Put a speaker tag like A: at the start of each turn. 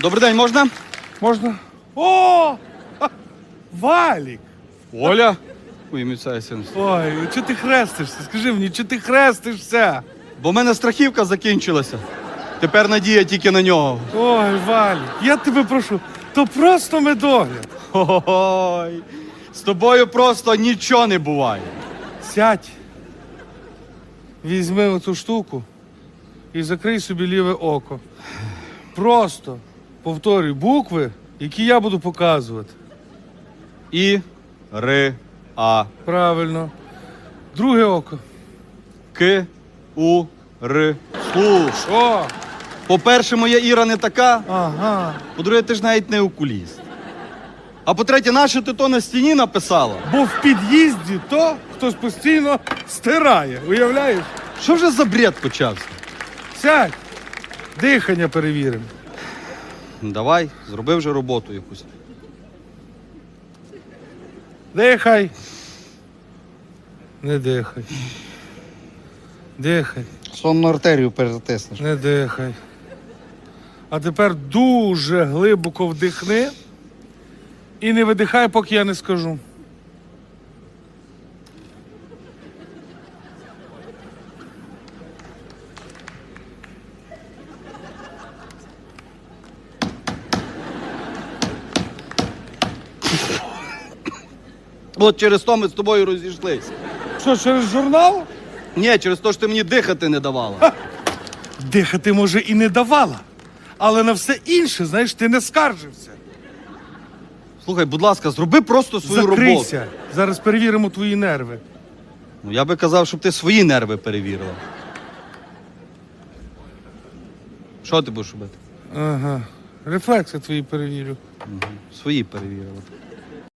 A: Добрий день, можна?
B: Можна? О! Ха! Валік!
A: Оля. Ой, син.
B: Ой, чого ти хрестишся? Скажи мені, чого ти хрестишся?
A: Бо в мене страхівка закінчилася. Тепер надія тільки на нього.
B: Ой, Валік, я тебе прошу, то просто медогляд.
A: Ой, з тобою просто нічого не буває.
B: Сядь. Візьми оцю штуку і закрий собі ліве око. Просто повторюй букви, які я буду показувати.
A: І Р, А,
B: Правильно. Друге око.
A: К, У, Р. Слуш.
B: О!
A: По-перше, моя Іра не така.
B: Ага.
A: По-друге, ти ж навіть не окуліст. А по-третє, нащо ти то на стіні написала?
B: Бо в під'їзді то хтось постійно стирає. Уявляєш?
A: Що вже за бред почався?
B: Сядь. Дихання перевіримо.
A: Давай, зроби вже роботу якусь.
B: Дихай. Не дихай. Дихай,
A: Сонну артерію перетиснеш.
B: не дихай. А тепер дуже глибоко вдихни і не видихай, поки я не скажу.
A: От через то ми з тобою розійшлися.
B: Що, через журнал?
A: Ні, через те, що ти мені дихати не давала.
B: Дихати, може, і не давала. Але на все інше, знаєш, ти не скаржився.
A: Слухай, будь ласка, зроби просто свою роботу.
B: Закрийся. Зараз перевіримо твої нерви.
A: Ну, я би казав, щоб ти свої нерви перевірила. Що ти будеш робити?
B: Ага. Рефлекси твої перевірю.
A: Свої перевірила.